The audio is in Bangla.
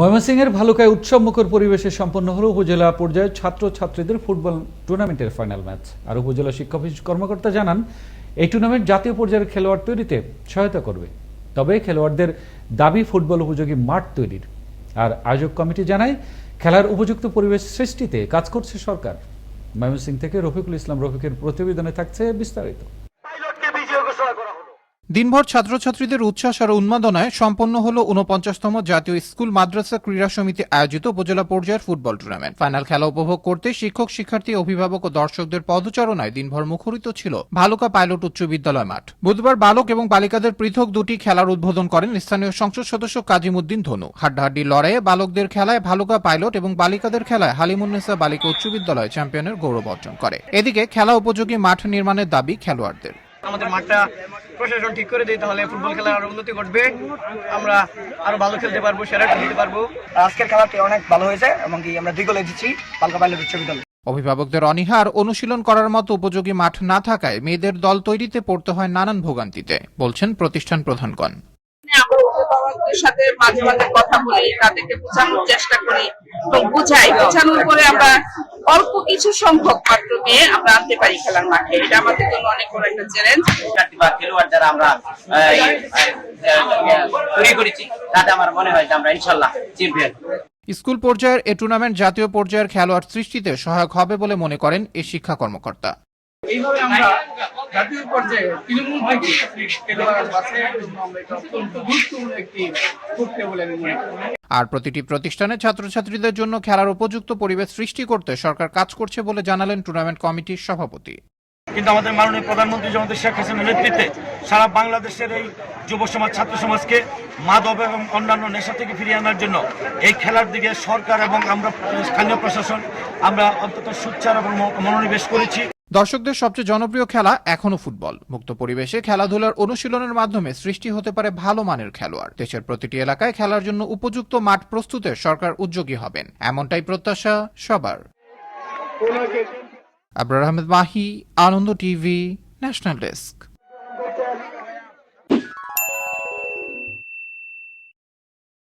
ময়মনসিংহের ভালুকায় উৎসবমুখর পরিবেশে সম্পন্ন হলো উপজেলা পর্যায়ে ছাত্র ছাত্রীদের ফুটবল টুর্নামেন্টের ফাইনাল ম্যাচ। আর উপজেলা শিক্ষা অফিস কর্মকর্তা জানান, এই টুর্নামেন্ট জাতীয় পর্যায়ের খেলোয়াড় তৈরিতে সহায়তা করবে। তবে খেলোয়াড়দের দাবি ফুটবল উপযোগী মাঠ তৈরির। আর আয়োজক কমিটি জানায়, খেলার উপযুক্ত পরিবেশ সৃষ্টিতে কাজ করছে সরকার। ময়মনসিংহ থেকে রফিকুল ইসলাম রফিকের প্রতিবেদনে থাকছে বিস্তারিত পাইলটকে বিজয় ঘোষণা করা হলো দিনভর ছাত্রছাত্রীদের উচ্ছ্বাস আর উন্মাদনায় সম্পন্ন হল উনপঞ্চাশতম জাতীয় স্কুল মাদ্রাসা ক্রীড়া সমিতি আয়োজিত উপজেলা পর্যায়ের ফুটবল টুর্নামেন্ট। ফাইনাল খেলা উপভোগ করতে শিক্ষক, শিক্ষার্থী, অভিভাবক ও দর্শকদের পদচারণায় দিনভর মুখরিত ছিল ভালুকা পাইলট উচ্চ বিদ্যালয় মাঠ। বুধবার বালক এবং বালিকাদের পৃথক দুটি খেলার উদ্বোধন করেন স্থানীয় সংসদ সদস্য কাজিমুদ্দিন ধনু। হাড্ডাহাড্ডি লড়াইয়ে বালকদের খেলায় ভালুকা পাইলট এবং বালিকাদের খেলায় হালিমুন্নেসা বালিকা উচ্চ বিদ্যালয় চ্যাম্পিয়নের গৌরব অর্জন করে। এদিকে খেলা উপযোগী মাঠ নির্মাণের দাবি খেলোয়াড়দের। আমাদের মাঠটা প্রশাসন ঠিক করে দিই তাহলে ফুটবল খেলার আরও উন্নতি ঘটবে। আমরা আরও ভালো খেলতে পারব সেরা খেলতে পারব। আজকের খেলাটি অনেক ভালো হয়েছে এবং কি আমরা দুই গোলে জিতছি পালকা পাইলট বিশ্ববিদ্যালয় অভিভাবকদের অনীহার অনুশীলন করার মতো উপযোগী মাঠ না থাকায় মেয়েদের দল তৈরিতে পড়তে হয় নানান ভোগান্তিতে বলছেন প্রতিষ্ঠান প্রধানগণ। আমরা অভিভাবকদের সাথে মাঝে মাঝে কথা বলি তাদেরকে বোঝানোর চেষ্টা করি এবং বুঝাই। বোঝানোর পরে আমরা অল্প কিছু সংখ্যক মাত্র মেয়ে আমরা আনতে পারি খেলার মাঠে। এটা আমাদের জন্য অনেক বড় একটা চ্যালেঞ্জ চারটি বা খেলোয়াড় যারা আমরা তৈরি করেছি তাতে আমার মনে হয় যে আমরা ইনশাল্লাহ চ্যাম্পিয়ন স্কুল পর্যায়ের এ টুর্নামেন্ট জাতীয় পর্যায়ের খেলোয়াড় সৃষ্টিতে সহায়ক হবে বলে মনে করেন এ শিক্ষা কর্মকর্তা। এইভাবে আমরা জাতীয় পর্যায়ে তৃণমূল থেকে খেলোয়াড় বাছাইয়ের জন্য আমরা এটা অত্যন্ত গুরুত্বপূর্ণ একটি প্রক্রিয়া বলে আমি মনে করি। আর প্রতিটি প্রতিষ্ঠানে ছাত্রছাত্রীদের জন্য খেলার উপযুক্ত পরিবেশ সৃষ্টি করতে সরকার কাজ করছে বলে জানালেন টুর্নামেন্ট কমিটির সভাপতি। কিন্তু আমাদের মাননীয় প্রধানমন্ত্রী জগতের শেখ হাসিনার নেতৃত্বে সারা বাংলাদেশের এই যুব সমাজ ছাত্র সমাজকে মাদক এবং অন্যান্য নেশা থেকে ফিরিয়ে আনার জন্য এই খেলার দিকে সরকার এবং আমরা স্থানীয় প্রশাসন আমরা অন্তত সুচ্চার এবং মনোনিবেশ করেছি। দর্শকদের সবচেয়ে জনপ্রিয় খেলা এখনও ফুটবল। মুক্ত পরিবেশে খেলাধুলার অনুশীলনের মাধ্যমে সৃষ্টি হতে পারে ভালো মানের খেলোয়াড়। দেশের প্রতিটি এলাকায় খেলার জন্য উপযুক্ত মাঠ প্রস্তুতে সরকার উদ্যোগী হবেন। এমনটাই প্রত্যাশা সবার। Abrar Ahmed Mahi, Anand TV, national desk.